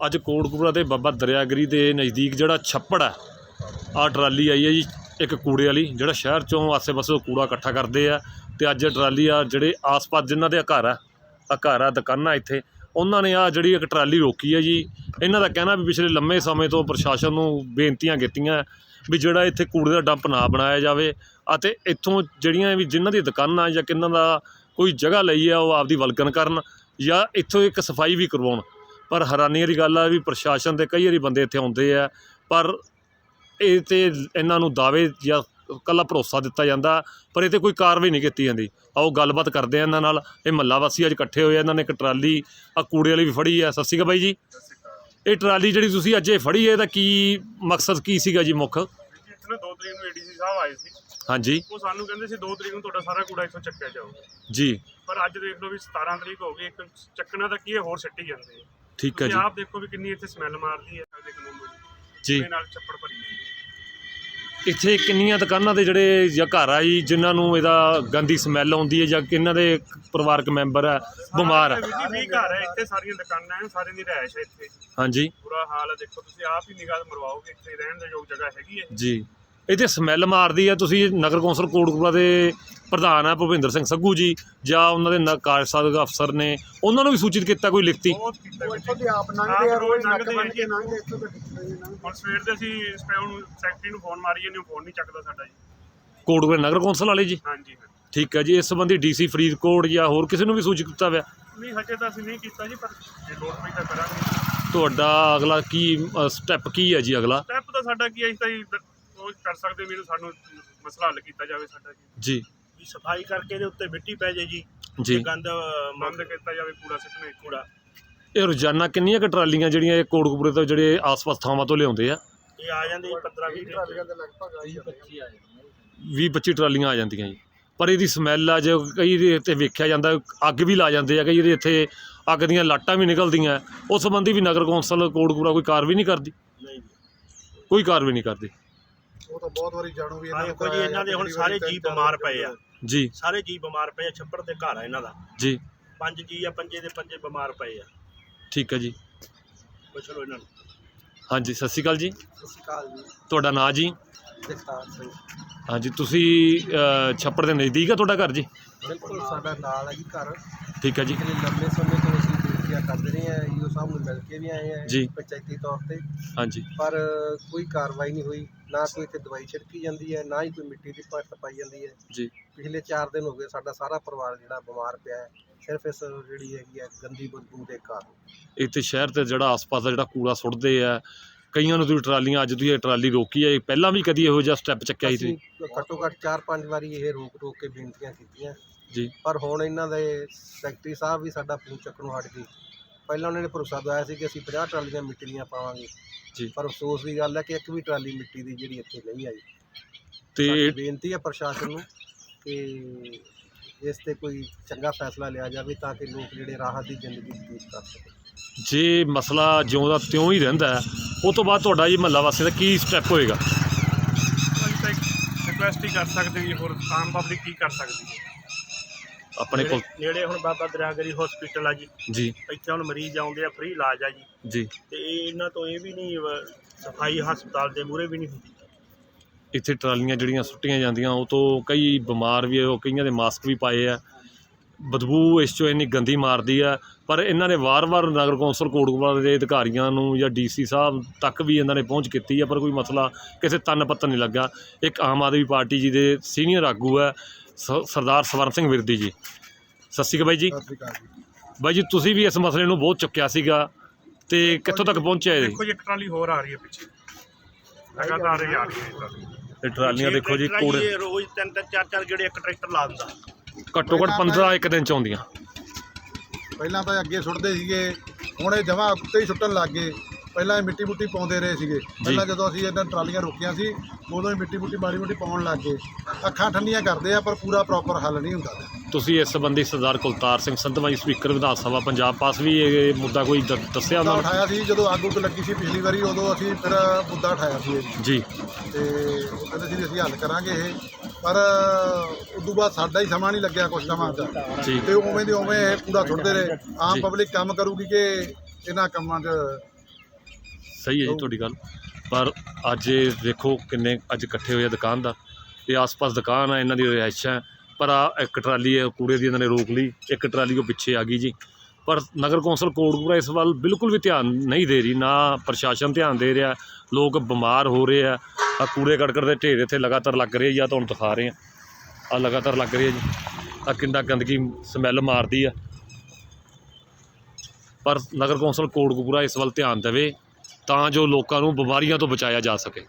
ਅੱਜ ਕੋਟਕਪੂਰਾ ਤੇ ਬਾਬਾ ਦਰਿਆਗਰੀ ਦੇ ਨਜ਼ਦੀਕ ਜਿਹੜਾ ਛੱਪੜ ਹੈ ਆ ਟਰਾਲੀ ਆਈ ਹੈ ਜੀ, ਇੱਕ ਕੂੜੇ ਵਾਲੀ, ਜਿਹੜਾ ਸ਼ਹਿਰ ਚੋਂ ਆਸੇ-ਪਾਸੇ ਕੂੜਾ ਇਕੱਠਾ ਕਰਦੇ ਆ ਤੇ ਅੱਜ ਇਹ ਟਰਾਲੀ ਆ, ਜਿਹੜੇ ਆਸ-ਪਾਸ ਜਿਨ੍ਹਾਂ ਦੇ ਘਰ ਆ ਆ ਘਰ ਆ, ਦੁਕਾਨਾਂ ਇੱਥੇ, ਉਹਨਾਂ ਨੇ ਆ ਜਿਹੜੀ ਇੱਕ ਟਰਾਲੀ ਰੋਕੀ ਹੈ ਜੀ, ਇਹਨਾਂ ਦਾ ਕਹਿਣਾ ਵੀ ਪਿਛਲੇ ਲੰਮੇ ਸਮੇਂ ਤੋਂ ਪ੍ਰਸ਼ਾਸਨ ਨੂੰ ਬੇਨਤੀਆਂ ਕੀਤੀਆਂ ਵੀ ਜਿਹੜਾ ਇੱਥੇ ਕੂੜੇ ਦਾ ਡੰਪ ਨਾ ਬਣਾਇਆ ਜਾਵੇ ਅਤੇ ਇੱਥੋਂ ਜਿਹੜੀਆਂ ਵੀ ਜਿਨ੍ਹਾਂ ਦੀ ਦੁਕਾਨਾਂ ਜਾਂ ਕਿੰਨਾਂ ਦਾ ਕੋਈ ਜਗ੍ਹਾ ਲਈ ਆ, ਉਹ ਆਪਦੀ ਵਲਗਨ ਕਰਨ ਜਾਂ ਇੱਥੋਂ ਇੱਕ ਸਫ਼ਾਈ ਵੀ ਕਰਵਾਉਣ। ਪਰ ਹੈਰਾਨੀ ਵਾਲੀ ਗੱਲ ਆ ਵੀ ਪ੍ਰਸ਼ਾਸਨ ਦੇ ਕਈ ਵਾਰੀ ਬੰਦੇ ਇੱਥੇ ਆਉਂਦੇ ਆ ਪਰ ਇਹ ਤੇ ਇਹਨਾਂ ਨੂੰ ਦਾਅਵੇ ਜਾਂ ਕੱਲਾ ਭਰੋਸਾ ਦਿੱਤਾ ਜਾਂਦਾ ਪਰ ਇਹ ਤੇ ਕੋਈ ਕਾਰਵਾਈ ਨਹੀਂ ਕੀਤੀ ਜਾਂਦੀ। ਆਓ ਗੱਲਬਾਤ ਕਰਦੇ ਆ ਇਹਨਾਂ ਨਾਲ ਇਹ ਮੱਲਾ ਵਾਸੀ ਅੱਜ ਇਕੱਠੇ ਹੋਏ ਆ ਇਹਨਾਂ ਨੇ ਇੱਕ ਟਰਾਲੀ ਆ ਕੂੜੇ ਵਾਲੀ ਵੀ ਫੜੀ ਆ। ਸਤਿ ਸ਼੍ਰੀ ਅਕਾਲ ਬਾਈ ਜੀ। ਇਹ ਟਰਾਲੀ ਜਿਹੜੀ ਤੁਸੀਂ ਅੱਜ ਇਹ ਫੜੀ ਹੈ ਇਹਦਾ ਕੀ ਮਕਸਦ ਕੀ ਸੀਗਾ ਜੀ ਮੁੱਖ? ਜੀ ਇੱਥੇ ਨਾ 2 ਤਰੀਕ ਨੂੰ ਏਡੀਸੀ ਸਾਹਿਬ ਆਏ ਸੀ। ਹਾਂਜੀ। ਉਹ ਸਾਨੂੰ ਕਹਿੰਦੇ ਸੀ 2 ਤਰੀਕ ਨੂੰ ਤੁਹਾਡਾ ਸਾਰਾ ਕੂੜਾ ਇੱਥੋਂ ਚੱਕਿਆ ਜਾਊਗਾ। ਜੀ। ਪਰ ਅੱਜ ਦੇਖ ਲਓ ਵੀ 17 ਤਰੀਕ ਹੋ ਗਈ ਇੱਕ ਚੱਕਣਾ ਤਾਂ ਕੀ ਹੈ ਹੋਰ ਸਿੱਟੀ ਜਾਂਦੇ ਆ। ਠੀਕ ਹੈ ਜੀ। ਆਪ ਦੇਖੋ ਵੀ ਕਿੰਨੀ ਇੱਥੇ ਸਮੈਲ ਮਾਰਦੀ ਹੈ ਸਾਡੇ ਕਾਨੂੰਨ ਜੀ। ਉਹਦੇ ਨਾਲ ਚੱਪੜ ਭਰੀ ਜਾਂਦੀ ਹੈ। ਇੱਥੇ ਕਿੰਨੀਆਂ ਦੁਕਾਨਾਂ ਤੇ ਜਿਹੜੇ ਜਾਂ ਘਰ ਆ ਜੀ ਜਿਨ੍ਹਾਂ ਨੂੰ ਇਹਦਾ ਗੰਦੀ ਸਮੈਲ ਆਉਂਦੀ ਹੈ ਜਾਂ ਇਹਨਾਂ ਦੇ ਪਰਿਵਾਰਕ ਮੈਂਬਰ ਆ ਬਿਮਾਰ ਆ ਵੀ ਘਰ ਹੈ ਇੱਥੇ ਸਾਰੀਆਂ ਦੁਕਾਨਾਂ ਹੈ ਸਾਰਿਆਂ ਦੀ ਰਹਿائش ਹੈ ਇੱਥੇ। ਹਾਂਜੀ। ਬੁਰਾ ਹਾਲ ਹੈ ਦੇਖੋ ਤੁਸੀਂ ਆਪ ਹੀ ਨਿਗਾਹ ਮਰਵਾਓਗੇ ਇੱਥੇ ਰਹਿਣ ਦੇ ਯੋਗ ਜਗ੍ਹਾ ਹੈਗੀ ਹੈ। ਜੀ। ਇਹਦੇ ਸਮੈਲ ਮਾਰਦੀ ਆ ਤੁਸੀਂ ਨਗਰ ਕੌਂਸਲ ਕੋਟਕਪੂਰਾ ਦੇ ਪ੍ਰਧਾਨ ਆ ਭੁਪਿੰਦਰ ਸਿੰਘ ਸੱਗੂ ਜੀ ਜਾਂ ਉਹਨਾਂ ਦੇ ਨ- ਕਾਰਜਸਾਧਕ ਅਫਸਰ ਨੇ ਉਹਨਾਂ ਨੂੰ ਵੀ ਸੂਚਿਤ ਕੀਤਾ ਕੋਈ ਲਿਖਤੀ? ਬਹੁਤ ਕੀਤਾ ਉਹ ਵੀ ਇੱਥੋਂ ਦੀ ਆਪ ਆਪ ਲੰਘਦੇ ਆ ਰੋਜ਼ ਰੋਜ਼ ਨੱਕ ਲੰਘਦੇ ਬੰਨ ਆ ਕੇ ਲੰਘਦੇ ਇੱਥੋਂ ਤੱਕ ਲੰਘਦੇ ਹੁਣ ਸਵੇਰ ਦੇ ਅਸੀਂ ਸਪੈਉ ਨੂੰ ਸੈਕਟਰੀ ਨੂੰ ਫੋਨ ਮਾਰੀ ਜਾਂਦੇ ਫੋਨ ਨਹੀਂ ਚੱਕਦਾ ਸਾਡਾ ਜੀ। ਕੋਟਕਪੂਰਾ ਨਗਰ ਕੌਂਸਲ ਵਾਲੇ ਜੀ? ਹਾਂਜੀ ਹਾਂਜੀ। ਠੀਕ ਹੈ ਜੀ ਇਸ ਸੰਬੰਧੀ ਡੀਸੀ ਫਰੀਦਕੋਟ ਜਾਂ ਹੋਰ ਕਿਸੇ ਨੂੰ ਵੀ ਸੂਚਿਤ ਕੀਤਾ ਹੋਇਆ? ਨਹੀਂ ਹਜੇ ਤਾਂ ਅਸੀਂ ਨਹੀਂ ਕੀਤਾ ਜੀ ਪਰ ਜੇ ਲੋੜ ਪਈ ਤਾਂ ਕਰਾਂਗੇ। ਤੁਹਾਡਾ ਅਗਲਾ ਕੀ ਸਟੈਪ ਕੀ ਹੈ ਜੀ ਅਗਲਾ? ਸਟੈਪ ਤਾਂ ਸਾਡਾ ਕੀ ਹੈ ਅਸੀਂ ਤਾਂ ਜੀ ਦ- ਉਹ ਕਰ ਸਕਦੇ ਵੀ ਸਾਨੂੰ ਮਸਲਾ ਹੱਲ ਕੀਤਾ ਜਾਵੇ ਸਾਡਾ ਜੀ। ਜੀ। ਵੀ ਸਫ਼ਾਈ ਕਰਕੇ ਇਹਦੇ ਉੱਤੇ ਮਿੱਟੀ ਪੈ ਜੇ ਜੀ। ਜੀ। ਤੇ ਗੰਦ ਬੰਦ ਕੀਤਾ ਜਾਵੇ ਕੂੜਾ ਸਿੱਟਣਾ ਕੂੜਾ। ਇਹ ਰੋਜ਼ਾਨਾ ਕਿੰਨੀਆਂ ਕੁ ਟਰਾਲੀਆਂ ਜਿਹੜੀਆਂ ਇਹ ਕੋਟਕਪੂਰੇ ਤੋਂ ਜਿਹੜੇ ਆਸ-ਪਾਸ ਥਾਵਾਂ ਤੋਂ ਲਿਆਉਂਦੇ ਆ? ਇਹ ਆ ਜਾਂਦੇ ਜੀ 15 20 ਟਰਾਲੀਆਂ। ਦੇ ਲਗਭਗ ਆਈ ਜਾਂਦੇ 20 25 ਟਰਾਲੀਆਂ ਆ ਜਾਂਦੀਆਂ ਜੀ। ਪਰ ਇਹਦੀ ਸਮੈਲ ਆ ਜੇ ਕਈ ਦੇ ਇੱਥੇ ਵੇਖਿਆ ਜਾਂਦਾ ਅੱਗ ਵੀ ਲਾ ਜਾਂਦੇ ਆ। ਕਈ ਇਹਦੇ ਇੱਥੇ ਅੱਗ ਦੀਆਂ ਲਾਟਾਂ ਵੀ ਨਿਕਲਦੀਆਂ। ਉਸ ਸੰਬੰਧੀ ਵੀ ਨਗਰ ਕੌਂਸਲ ਕੋਟਕਪੂਰਾ ਕੋਈ ਕਾਰਵਾਈ ਨਹੀਂ ਕਰਦੀ? ਨਹੀਂ ਕੋਈ ਕਾਰਵਾਈ ਨਹੀਂ ਕਰਦੀ। ਉਹ ਤਾਂ ਬਹੁਤ ਵਾਰੀ ਜਾਣੂ ਵੀ ਹਾਂ ਦੇਖੋ ਜੀ ਇਹਨਾਂ ਦੇ ਹੁਣ ਸਾਰੇ ਜੀ ਬਿਮਾਰ ਪਏ ਆ। ਜੀ। ਸਾਰੇ ਜੀ ਬਿਮਾਰ ਪਏ ਆ ਛੱਪੜ ਦੇ ਘਰ ਆ ਇਹਨਾਂ ਦਾ। ਜੀ। ਪੰਜ ਜੀ ਆ ਪੰਜੇ ਦੇ ਪੰਜੇ ਬਿਮਾਰ ਪਏ ਆ। ਠੀਕ ਹੈ ਜੀ। ਪੁੱਛ ਲਓ ਇਹਨਾਂ ਨੂੰ। ਹਾਂਜੀ ਸਤਿ ਸ਼੍ਰੀ ਅਕਾਲ ਜੀ। ਸਤਿ ਸ਼੍ਰੀ ਅਕਾਲ ਜੀ। ਤੁਹਾਡਾ ਨਾਂ ਜੀ? ਜਗਤਾਰ ਸਿੰਘ। ਹਾਂਜੀ ਤੁਸੀਂ ਅ, ਛੱਪੜ ਦੇ ਨਜ਼ਦੀਕ ਆ ਤੁਹਾਡਾ ਘਰ ਜੀ? ਬਿਲਕੁਲ ਸਾਡਾ ਨਾਲ ਹੈ ਜੀ ਘਰ। ਠੀਕ ਹੈ ਜੀ। ਲੰਬੇ ਸਮੇਂ ਤੋਂ ਅਸੀਂ ਬੇਨਤੀਆਂ ਕਰਦੇ ਰਹੇ ਹਾਂ ਈਓ ਸਾਹਿਬ ਨੂੰ ਮਿਲ ਕੇ ਵੀ ਆਏ ਜੀ। ਪੰਚਾਇਤੀ ਤੌਰ ਤੇ। ਹਾਂਜੀ। ਪਰ ਕੋਈ ਕਾਰਵਾਈ ਨਹੀਂ ਹੋਈ ਨਾ ਕੋਈ ਇੱਥੇ ਦਵਾਈ ਛਿੜਕੀ ਜਾਂਦੀ ਹੈ ਨਾ ਹੀ ਕੋਈ ਮਿੱਟੀ ਦੀ ਭਰਤ ਪਾਈ ਜਾਂਦੀ ਹੈ। ਜੀ। ਪਿਛਲੇ 4 ਦਿਨ ਹੋ ਗਏ ਸਾਡਾ ਸਾਰਾ ਪਰਿਵਾਰ ਜਿਹੜਾ ਬਿਮਾਰ ਪਿਆ ਹੈ ਸਿਰਫ ਇਸ ਜਿਹੜੀ ਹੈਗੀ ਹੈ ਗੰਦੀ ਬਦਬੂ ਦੇ ਕਾਰਨ। ਇੱਥੇ ਸ਼ਹਿਰ ਤੇ ਜਿਹੜਾ ਆਸ-ਪਾਸ ਦਾ ਜਿਹੜਾ ਕੂੜਾ ਸੁੱਟਦੇ ਆ ਕਈਆਂ ਨੂੰ ਤੁਸੀਂ ਟਰਾਲੀਆਂ ਅੱਜ ਤੁਸੀਂ ਇਹ ਟਰਾਲੀ ਰੋਕੀ ਹੈ ਇਹ ਪਹਿਲਾਂ ਵੀ ਕਦੀ ਇਹੋ ਜਿਹਾ ਸਟੈਪ ਚੱਕਿਆ ਸੀ ਅਸੀਂ ਘੱਟੋ ਘੱਟ 4-5 ਵਾਰੀ ਇਹ ਰੋਕ ਰੋਕ ਕੇ ਬੇਨਤੀਆਂ ਕੀਤੀਆਂ। ਜੀ। ਪਰ ਹੁਣ ਇਹਨਾਂ ਦੇ ਸੈਕਟਰੀ ਸਾਹਿਬ ਵੀ ਸਾਡਾ ਫੋਨ ਚੱਕਣੋਂ ਹਟ ਗਏ। ਪਹਿਲਾਂ ਉਹਨਾਂ ਨੇ ਭਰੋਸਾ ਦਵਾਇਆ ਸੀ ਕਿ ਅਸੀਂ 50 ਟਰਾਲੀਆਂ ਮਿੱਟੀ ਦੀਆਂ ਪਾਵਾਂਗੇ। ਜੀ। ਪਰ ਅਫਸੋਸ ਦੀ ਗੱਲ ਹੈ ਕਿ ਇੱਕ ਵੀ ਟਰਾਲੀ ਮਿੱਟੀ ਦੀ ਜਿਹੜੀ ਇੱਥੇ ਨਹੀਂ ਆਈ। ਤੇ ਸਾਡੀ ਬੇਨਤੀ ਹੈ ਪ੍ਰਸ਼ਾਸਨ ਨੂੰ ਕਿ ਇਸ ਤੇ ਕੋਈ ਚੰਗਾ ਫੈਸਲਾ ਲਿਆ ਜਾਵੇ ਤਾਂ ਕਿ ਲੋਕ ਜਿਹੜੇ ਰਾਹਤ ਦੀ ਜ਼ਿੰਦਗੀ ਬਤੀਤ ਕਰ ਸਕਣ। ਜੇ ਮਸਲਾ ਜਿਉਂ ਦਾ ਤਿਉਂ ਹੀ ਰਹਿੰਦਾ ਹੈ, ਉਹ ਤੋਂ ਬਾਅਦ ਤੁਹਾਡਾ ਜੀ ਮਹੱਲਾ ਵਾਸੀ ਦਾ ਕੀ ਸਟੈਪ ਹੋਏਗਾ? ਅਸੀਂ ਤਾਂ ਰਿਕੁਐਸਟ ਹੀ ਕਰ ਸਕਦੇ ਜੀ ਹੋਰ ਆਮ ਪਬਲਿਕ ਕੀ ਕਰ ਸਕਦੀ ਹੈ। ਆਪਣੇ ਕੋਲ। ਨੇੜੇ- ਨੇੜੇ ਹੁਣ ਬਾਬਾ ਦਰਿਆਗਰੀ ਹਸਪੀਟਲ ਆ ਜੀ। ਜੀ। ਇੱਥੇ ਹੁਣ ਮਰੀਜ਼ ਆਉਂਦੇ ਆ ਫ੍ਰੀ ਇਲਾਜ ਆ ਜੀ। ਜੀ। ਤੇ ਇਹ ਇਹਨਾਂ ਤੋਂ ਇਹ ਵੀ ਨਹੀਂ ਅਹ, ਸਫ਼ਾਈ ਹਸਪਤਾਲ ਦੇ ਮੂਹਰੇ ਵੀ ਨਹੀਂ ਹੁੰਦੀ। ਇੱਥੇ ਟਰਾਲੀਆਂ ਜਿਹੜੀਆਂ ਸੁੱਟੀਆਂ ਜਾਂਦੀਆਂ ਉਹ ਤੋਂ ਕਈ ਬਿਮਾਰ ਵੀ ਉਹ ਕਈਆਂ ਦੇ ਮਾਸਕ ਵੀ ਪਾਏ ਆ। ਬਦਬੂ ਇਸ ਚੋਂ ਇੰਨੀ ਗੰਦੀ ਮਾਰਦੀ ਆ ਪਰ ਇਹਨਾਂ ਨੇ ਵਾਰ-ਵਾਰ ਨਗਰ ਕੌਂਸਲ ਕੋਟਕਪੂਰਾ ਦੇ ਅਧਿਕਾਰੀਆਂ ਨੂੰ ਜਾਂ ਡੀਸੀ ਸਾਹਿਬ ਤੱਕ ਵੀ ਇਹਨਾਂ ਨੇ ਪਹੁੰਚ ਕੀਤੀ ਆ ਪਰ ਕੋਈ ਮਸਲਾ ਕਿਸੇ ਤਨ ਪੱਤਰ ਨਹੀਂ ਲੱਗਾ। ਇੱਕ ਆਮ ਆਦਮੀ ਪਾਰਟੀ ਜੀ ਦੇ ਸੀਨੀਅਰ ਆਗੂ ਆ ਸ- ਸਰਦਾਰ ਸਵਰਨ ਸਿੰਘ ਵਿਰਦੀ ਜੀ। ਸਤਿ ਸ਼੍ਰੀ ਅਕਾਲ ਬਾਈ ਜੀ। ਸਤਿ ਸ਼੍ਰੀ ਅਕਾਲ ਜੀ। ਬਾਈ ਜੀ ਤੁਸੀਂ ਵੀ ਇਸ ਮਸਲੇ ਨੂੰ ਬਹੁਤ ਚੁੱਕਿਆ ਸੀਗਾ ਤੇ ਕਿੱਥੋਂ ਤੱਕ ਪਹੁੰਚਿਆ ਇਹ? ਦੇਖੋ ਜੀ ਇੱਕ ਟਰਾਲੀ ਹੋਰ ਆ ਰਹੀ ਹੈ ਪਿੱਛੇ। ਲਗਾਤਾਰ ਹੀ ਆ ਰਹੀ ਹੈ ਇਹ ਟਰਾਲੀ। ਇਹ ਟਰਾਲੀਆਂ ਦੇਖੋ ਜੀ ਟਰੈਕਟਰ ਕੂੜੇ ਰੋਜ਼ ਤਿੰਨ ਤਿੰਨ ਚਾਰ ਚਾਰ ਜਿਹੜੇ ਇੱਕ ਟਰੈਕਟਰ ਲਾ ਦਿੰਦਾ। ਘੱਟੋ ਘੱਟ 15 ਇੱਕ ਦਿਨ ਚ ਆਉਂਦੀਆਂ। ਪਹਿਲਾਂ ਤਾਂ ਅੱਗੇ ਸੁੱਟਦੇ ਸੀਗੇ ਹੁਣ ਇਹ ਜਮਾ ਉੱਤੇ ਹੀ ਸੁੱਟਣ ਲੱਗ ਗਏ। ਪਹਿਲਾਂ ਇਹ ਮਿੱਟੀ ਮੁੱਟੀ ਪਾਉਂਦੇ ਰਹੇ ਸੀਗੇ। ਪਹਿਲਾਂ ਜਦੋਂ ਅਸੀਂ ਇਹਨਾਂ ਟਰਾਲੀਆਂ ਰੋਕੀਆਂ ਸੀ ਉਦੋਂ ਹੀ ਮਿੱਟੀ ਮੁੱਟੀ ਮਾੜੀ ਮੁੱਟੀ ਪਾਉਣ ਲੱਗ ਗਏ। ਅੱਖਾਂ ਠੰਡੀਆਂ ਕਰਦੇ ਆ ਪਰ ਪੂਰਾ ਪ੍ਰੋਪਰ ਹੱਲ ਨਹੀਂ ਹੁੰਦਾ। ਤੁਸੀਂ ਇਸ ਸੰਬੰਧੀ ਸਰਦਾਰ ਕੁਲਤਾਰ ਸਿੰਘ ਸੰਧਵਾ ਜੀ ਸਪੀਕਰ ਵਿਧਾਨ ਸਭਾ ਪੰਜਾਬ ਪਾਸ ਵੀ ਇਹ ਮੁੱਦਾ ਕੋਈ ਦ- ਦੱਸਿਆ ਉਹਨਾਂ ਨੇ? ਉਠਾਇਆ ਸੀ ਜਦੋਂ ਅੱਗ ਉੱਗ ਲੱਗੀ ਸੀ ਪਿਛਲੀ ਵਾਰੀ ਉਦੋਂ ਅਸੀਂ ਫਿਰ ਮੁੱਦਾ ਉਠਾਇਆ ਸੀ ਇਹ। ਜੀ। ਤੇ ਉਹ ਕਹਿੰਦੇ ਸੀ ਵੀ ਅਸੀਂ ਹੱਲ ਕਰਾਂਗੇ ਇਹ ਪਰ ਉਦੋਂ ਬਾਅਦ ਸਾਡਾ ਹੀ ਸਮਾਂ ਨਹੀਂ ਲੱਗਿਆ ਕੁਛ ਸਮਾਂ ਦਾ। ਜੀ। ਤੇ ਉਵੇਂ ਦੇ ਉਵੇਂ ਇਹ ਪੂਰਾ ਸੁੱਟਦੇ ਰਹੇ। ਆਮ। ਪਬਲਿਕ ਕੰਮ ਕਰੂਗੀ ਕਿ ਇਹਨਾਂ ਕੰਮਾਂ 'ਚ ਸਹੀ ਹੈ ਜੀ ਤੁਹਾਡੀ ਗੱਲ। ਪਰ ਅੱਜ ਇਹ ਦੇਖੋ ਕਿੰਨੇ ਅੱਜ ਇਕੱਠੇ ਹੋਏ ਆ ਦੁਕਾਨਦਾਰ ਇਹ ਆਸ-ਪਾਸ ਦੁਕਾਨ ਆ ਇਹਨਾਂ ਦੀ ਰਿਹਾਇਸ਼ਾਂ ਹੈ। ਪਰ ਆ ਇੱਕ ਟਰਾਲੀ ਹੈ ਕੂੜੇ ਦੀ ਇਹਨਾਂ ਨੇ ਰੋਕ ਲਈ। ਇੱਕ ਟਰਾਲੀ ਉਹ ਪਿੱਛੇ ਆ ਗਈ ਜੀ। ਪਰ ਨਗਰ ਕੌਂਸਲ ਕੋਟਕਪੂਰਾ ਇਸ ਵੱਲ ਬਿਲਕੁਲ ਵੀ ਧਿਆਨ ਨਹੀਂ ਦੇ ਰਹੀ। ਨਾ ਪ੍ਰਸ਼ਾਸਨ ਧਿਆਨ ਦੇ ਰਿਹਾ। ਲੋਕ ਬਿਮਾਰ ਹੋ ਰਹੇ ਆ। ਆ ਕੂੜੇ ਕੜਕੜ ਦੇ ਢੇਰ ਇੱਥੇ ਲਗਾਤਾਰ ਲੱਗ ਰਹੇ ਆ। ਜਾਂ ਤੁਹਾਨੂੰ ਦਿਖਾ ਰਹੇ ਆ। ਆ ਲਗਾਤਾਰ ਲੱਗ ਰਹੇ ਆ ਜੀ। ਆ ਕਿੰਨਾ ਗੰਦਗੀ ਸਮੈਲ ਮਾਰਦੀ ਆ। ਪਰ ਨਗਰ ਕੌਂਸਲ ਕੋਟਕਪੂਰਾ ਇਸ ਵੱਲ ਧਿਆਨ ਦੇਵੇ। ਤਾਂ ਜੋ ਲੋਕਾਂ ਨੂੰ ਬਿਮਾਰੀਆਂ ਤੋਂ ਬਚਾਇਆ ਜਾ ਸਕੇ।